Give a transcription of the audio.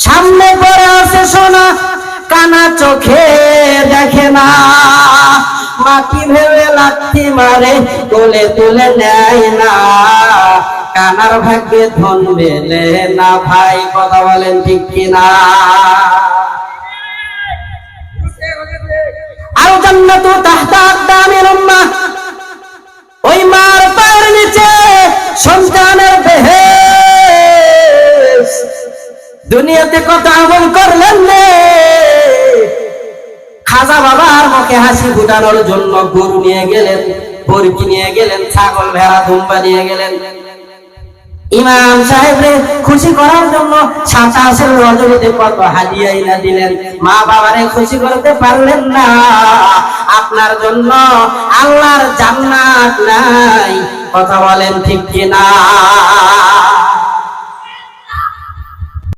সামনে পড়ে আছে সোনা, কানা চোখে দেখে না। মাটি ভেবে লাথি মারে, কোলে তুলে নেয় না। কানার ভাগ্যে ধন বেলে না ভাই, কথা বলেন ঠিক কিনা? আল জান্নাতু তাহতা আকদামিল উম্মাহ দুনিয়াতে কত আমল করলেন খাজা বাবার মুখে হাসি ফুটানোর জন্য গরু নিয়ে গেলেন, বরকি নিয়ে গেলেন, ছাগল ভেড়া দুম্বা নিয়ে গেলেন। ইমাম খুশি করার জন্য সাতাশের রজনীতে কত দিলেন। মা বাবারে খুশি করতে পারলেন না। আপনার জন্য আল্লাহর জান্নাত নাই। কথা বলেন ঠিক কিনা?